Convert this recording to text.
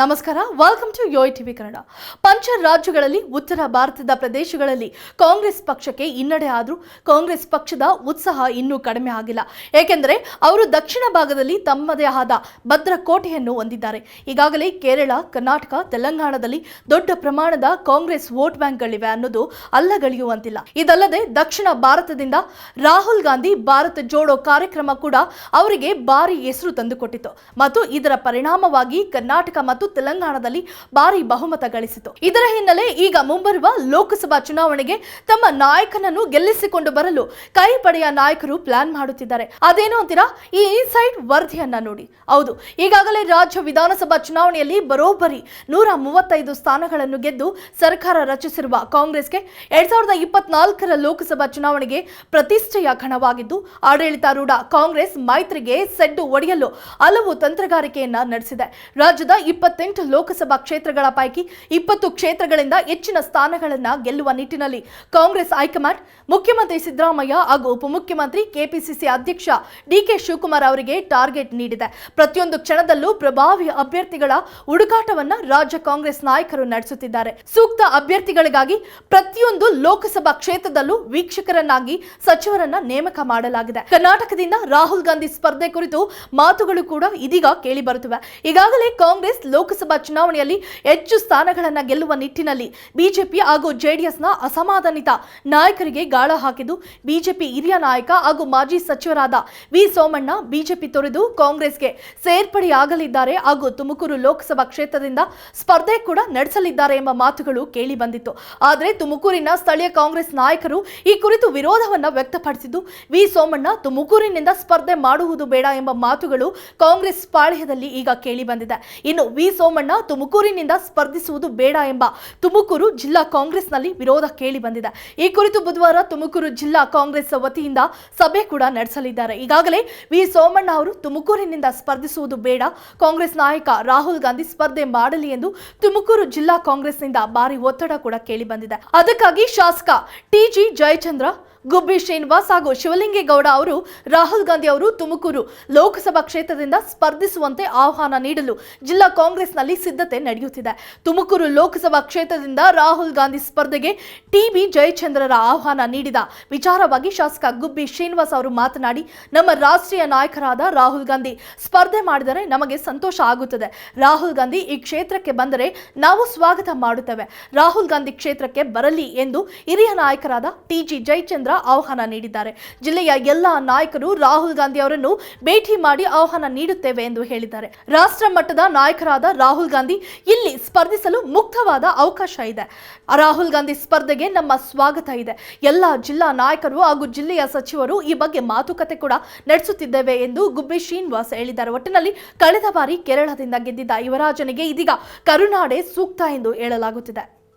ನಮಸ್ಕಾರ welcome to YoYo TV Kannada ಪಂಚ ರಾಜ್ಯಗಳಲ್ಲಿ ಉತ್ತರ ಭಾರತದ ಪ್ರದೇಶಗಳಲ್ಲಿ ಕಾಂಗ್ರೆಸ್ ಪಕ್ಷಕ್ಕೆ ಹಿನ್ನಡೆ ಆದರೂ ಕಾಂಗ್ರೆಸ್ ಪಕ್ಷದ ಉತ್ಸಾಹ ಇನ್ನೂ ಕಡಿಮೆ ಆಗಿಲ್ಲ. ಏಕೆಂದರೆ ಅವರು ದಕ್ಷಿಣ ಭಾಗದಲ್ಲಿ ತಮ್ಮದೇ ಆದ ಭದ್ರಕೋಟೆಯನ್ನು ಹೊಂದಿದ್ದಾರೆ. ಈಗಾಗಲೇ ಕೇರಳ, ಕರ್ನಾಟಕ, ತೆಲಂಗಾಣದಲ್ಲಿ ದೊಡ್ಡ ಪ್ರಮಾಣದ ಕಾಂಗ್ರೆಸ್ ವೋಟ್ ಬ್ಯಾಂಕ್ಗಳಿವೆ ಅನ್ನೋದು ಅಲ್ಲಗಳೆಯುವಂತಿಲ್ಲ. ಇದಲ್ಲದೆ ದಕ್ಷಿಣ ಭಾರತದಿಂದ ರಾಹುಲ್ ಗಾಂಧಿ ಭಾರತ ಜೋಡೋ ಕಾರ್ಯಕ್ರಮ ಕೂಡ ಅವರಿಗೆ ಭಾರಿ ಹೆಸರು ತಂದುಕೊಟ್ಟಿತು ಮತ್ತು ಇದರ ಪರಿಣಾಮವಾಗಿ ಕರ್ನಾಟಕ ಮತ್ತು ತೆಲಂಗಾಣದಲ್ಲಿ ಭಾರಿ ಬಹುಮತ ಗಳಿಸಿತು. ಇದರ ಹಿನ್ನೆಲೆ ಈಗ ಮುಂಬರುವ ಲೋಕಸಭಾ ಚುನಾವಣೆಗೆ ತಮ್ಮ ನಾಯಕನನ್ನು ಗೆಲ್ಲಿಸಿಕೊಂಡು ಬರಲು ಕೈ ಪಡೆಯ ನಾಯಕರು ಪ್ಲಾನ್ ಮಾಡುತ್ತಿದ್ದಾರೆ. ಅದೇನು ಅಂತೀರಾ? ಈ ಇನ್ಸೈಡ್ ವರದಿಯನ್ನ ನೋಡಿ. ಹೌದು, ಈಗಾಗಲೇ ರಾಜ್ಯ ವಿಧಾನಸಭಾ ಚುನಾವಣೆಯಲ್ಲಿ ಬರೋಬ್ಬರಿ ನೂರ ಮೂವತ್ತೈದು ಸ್ಥಾನಗಳನ್ನು ಗೆದ್ದು ಸರ್ಕಾರ ರಚಿಸಿರುವ ಕಾಂಗ್ರೆಸ್ಗೆ ಎರಡ್ ಸಾವಿರದ ಇಪ್ಪತ್ನಾಲ್ಕರ ಲೋಕಸಭಾ ಚುನಾವಣೆಗೆ ಪ್ರತಿಷ್ಠೆಯ ಕಣವಾಗಿದ್ದು ಆಡಳಿತಾರೂಢ ಕಾಂಗ್ರೆಸ್ ಮೈತ್ರಿಗೆ ಸೆಡ್ಡು ಒಡೆಯಲು ಹಲವು ತಂತ್ರಗಾರಿಕೆಯನ್ನ ನಡೆಸಿದೆ. ರಾಜ್ಯದ ಇಪ್ಪತ್ತೆಂಟು ಲೋಕಸಭಾ ಕ್ಷೇತ್ರಗಳ ಪೈಕಿ ಇಪ್ಪತ್ತು ಕ್ಷೇತ್ರಗಳಿಂದ ಹೆಚ್ಚಿನ ಸ್ಥಾನಗಳನ್ನು ಗೆಲ್ಲುವ ನಿಟ್ಟಿನಲ್ಲಿ ಕಾಂಗ್ರೆಸ್ ಹೈಕಮಾಂಡ್, ಮುಖ್ಯಮಂತ್ರಿ ಸಿದ್ದರಾಮಯ್ಯ ಹಾಗೂ ಉಪಮುಖ್ಯಮಂತ್ರಿ ಕೆಪಿಸಿಸಿ ಅಧ್ಯಕ್ಷ ಡಿಕೆ ಶಿವಕುಮಾರ್ ಅವರಿಗೆ ಟಾರ್ಗೆಟ್ ನೀಡಿದೆ. ಪ್ರತಿಯೊಂದು ಕ್ಷಣದಲ್ಲೂ ಪ್ರಭಾವಿ ಅಭ್ಯರ್ಥಿಗಳ ಹುಡುಕಾಟವನ್ನ ರಾಜ್ಯ ಕಾಂಗ್ರೆಸ್ ನಾಯಕರು ನಡೆಸುತ್ತಿದ್ದಾರೆ. ಸೂಕ್ತ ಅಭ್ಯರ್ಥಿಗಳಿಗಾಗಿ ಪ್ರತಿಯೊಂದು ಲೋಕಸಭಾ ಕ್ಷೇತ್ರದಲ್ಲೂ ವೀಕ್ಷಕರನ್ನಾಗಿ ಸಚಿವರನ್ನ ನೇಮಕ ಮಾಡಲಾಗಿದೆ. ಕರ್ನಾಟಕದಿಂದ ರಾಹುಲ್ ಗಾಂಧಿ ಸ್ಪರ್ಧೆ ಕುರಿತು ಮಾತುಗಳು ಕೂಡ ಇದೀಗ ಕೇಳಿ ಬರುತ್ತಿವೆ. ಈಗಾಗಲೇ ಕಾಂಗ್ರೆಸ್ ಲೋಕಸಭಾ ಚುನಾವಣೆಯಲ್ಲಿ ಹೆಚ್ಚು ಸ್ಥಾನಗಳನ್ನು ಗೆಲ್ಲುವ ನಿಟ್ಟಿನಲ್ಲಿ ಬಿಜೆಪಿ ಹಾಗೂ ಜೆಡಿಎಸ್ನ ಅಸಮಾಧಾನಿತ ನಾಯಕರಿಗೆ ಗಾಳ ಹಾಕಿದ್ದು ಬಿಜೆಪಿ ಹಿರಿಯ ನಾಯಕ ಹಾಗೂ ಮಾಜಿ ಸಚಿವರಾದ ವಿ ಸೋಮಣ್ಣ ಬಿಜೆಪಿ ತೊರೆದು ಕಾಂಗ್ರೆಸ್ಗೆ ಸೇರ್ಪಡೆಯಾಗಲಿದ್ದಾರೆ ಹಾಗೂ ತುಮಕೂರು ಲೋಕಸಭಾ ಕ್ಷೇತ್ರದಿಂದ ಸ್ಪರ್ಧೆ ಕೂಡ ನಡೆಸಲಿದ್ದಾರೆ ಎಂಬ ಮಾತುಗಳು ಕೇಳಿ ಬಂದಿತ್ತು. ಆದರೆ ತುಮಕೂರಿನ ಸ್ಥಳೀಯ ಕಾಂಗ್ರೆಸ್ ನಾಯಕರು ಈ ಕುರಿತು ವಿರೋಧವನ್ನು ವ್ಯಕ್ತಪಡಿಸಿದ್ದು, ವಿ ಸೋಮಣ್ಣ ತುಮಕೂರಿನಿಂದ ಸ್ಪರ್ಧೆ ಮಾಡುವುದು ಬೇಡ ಎಂಬ ಮಾತುಗಳು ಕಾಂಗ್ರೆಸ್ ಪಾಳ್ಯದಲ್ಲಿ ಈಗ ಕೇಳಿ ಬಂದಿದೆ. ಇನ್ನು ವಿ ಸೋಮಣ್ಣ ತುಮಕೂರಿನಿಂದ ಸ್ಪರ್ಧಿಸುವುದು ಬೇಡ ಎಂಬ ತುಮಕೂರು ಜಿಲ್ಲಾ ಕಾಂಗ್ರೆಸ್ನಲ್ಲಿ ವಿರೋಧ ಕೇಳಿ ಬಂದಿದೆ. ಈ ಕುರಿತು ಬುಧವಾರ ತುಮಕೂರು ಜಿಲ್ಲಾ ಕಾಂಗ್ರೆಸ್ ವತಿಯಿಂದ ಸಭೆ ಕೂಡ ನಡೆಸಲಿದ್ದಾರೆ. ಈಗಾಗಲೇ ವಿ ಸೋಮಣ್ಣ ಅವರು ತುಮಕೂರಿನಿಂದ ಸ್ಪರ್ಧಿಸುವುದು ಬೇಡ. ಕಾಂಗ್ರೆಸ್ ನಾಯಕ ರಾಹುಲ್ ಗಾಂಧಿ ಸ್ಪರ್ಧೆ ಮಾಡಲಿ ಎಂದು ತುಮಕೂರು ಜಿಲ್ಲಾ ಕಾಂಗ್ರೆಸ್ನಿಂದ ಭಾರಿ ಒತ್ತಡ ಕೂಡ ಕೇಳಿ ಬಂದಿದೆ. ಅದಕ್ಕಾಗಿ ಶಾಸಕ ಟಿಜಿ ಜಯಚಂದ್ರ ಗುಬ್ಬಿ ಶ್ರೀನಿವಾಸ್ ಹಾಗೂ ಶಿವಲಿಂಗೇಗೌಡ ಅವರು ರಾಹುಲ್ ಗಾಂಧಿ ಅವರು ತುಮಕೂರು ಲೋಕಸಭಾ ಕ್ಷೇತ್ರದಿಂದ ಸ್ಪರ್ಧಿಸುವಂತೆ ಆಹ್ವಾನ ನೀಡಲು ಜಿಲ್ಲಾ ಕಾಂಗ್ರೆಸ್ನಲ್ಲಿ ಸಿದ್ಧತೆ ನಡೆಯುತ್ತಿದೆ. ತುಮಕೂರು ಲೋಕಸಭಾ ಕ್ಷೇತ್ರದಿಂದ ರಾಹುಲ್ ಗಾಂಧಿ ಸ್ಪರ್ಧೆಗೆ ಟಿಬಿ ಜಯಚಂದ್ರರ ಆಹ್ವಾನ ನೀಡಿದ ವಿಚಾರವಾಗಿ ಶಾಸಕ ಗುಬ್ಬಿ ಶ್ರೀನಿವಾಸ್ ಅವರು ಮಾತನಾಡಿ, ನಮ್ಮ ರಾಷ್ಟ್ರೀಯ ನಾಯಕರಾದ ರಾಹುಲ್ ಗಾಂಧಿ ಸ್ಪರ್ಧೆ ಮಾಡಿದರೆ ನಮಗೆ ಸಂತೋಷ ಆಗುತ್ತದೆ. ರಾಹುಲ್ ಗಾಂಧಿ ಈ ಕ್ಷೇತ್ರಕ್ಕೆ ಬಂದರೆ ನಾವು ಸ್ವಾಗತ ಮಾಡುತ್ತೇವೆ. ರಾಹುಲ್ ಗಾಂಧಿ ಕ್ಷೇತ್ರಕ್ಕೆ ಬರಲಿ ಎಂದು ಹಿರಿಯ ನಾಯಕರಾದ ಟಿಜಿ ಜಯಚಂದ್ರ ಆಹ್ವಾನ ನೀಡಿದ್ದಾರೆ. ಜಿಲ್ಲೆಯ ಎಲ್ಲ ನಾಯಕರು ರಾಹುಲ್ ಗಾಂಧಿ ಅವರನ್ನು ಭೇಟಿ ಮಾಡಿ ಆಹ್ವಾನ ನೀಡುತ್ತೇವೆ ಎಂದು ಹೇಳಿದ್ದಾರೆ. ರಾಷ್ಟ್ರ ಮಟ್ಟದ ನಾಯಕರಾದ ರಾಹುಲ್ ಗಾಂಧಿ ಇಲ್ಲಿ ಸ್ಪರ್ಧಿಸಲು ಮುಕ್ತವಾದ ಅವಕಾಶ ಇದೆ. ರಾಹುಲ್ ಗಾಂಧಿ ಸ್ಪರ್ಧೆಗೆ ನಮ್ಮ ಸ್ವಾಗತ ಇದೆ. ಎಲ್ಲ ಜಿಲ್ಲಾ ನಾಯಕರು ಹಾಗೂ ಜಿಲ್ಲೆಯ ಸಚಿವರು ಈ ಬಗ್ಗೆ ಮಾತುಕತೆ ಕೂಡ ನಡೆಸುತ್ತಿದ್ದೇವೆ ಎಂದು ಗುಬ್ಬಿ ಶ್ರೀನಿವಾಸ್ ಹೇಳಿದ್ದಾರೆ. ಒಟ್ಟಿನಲ್ಲಿ ಕಳೆದ ಬಾರಿ ಕೇರಳದಿಂದ ಗೆದ್ದಿದ್ದ ಯುವರಾಜನಿಗೆ ಇದೀಗ ಕರುನಾಡೆ ಸೂಕ್ತ ಎಂದು ಹೇಳಲಾಗುತ್ತಿದೆ.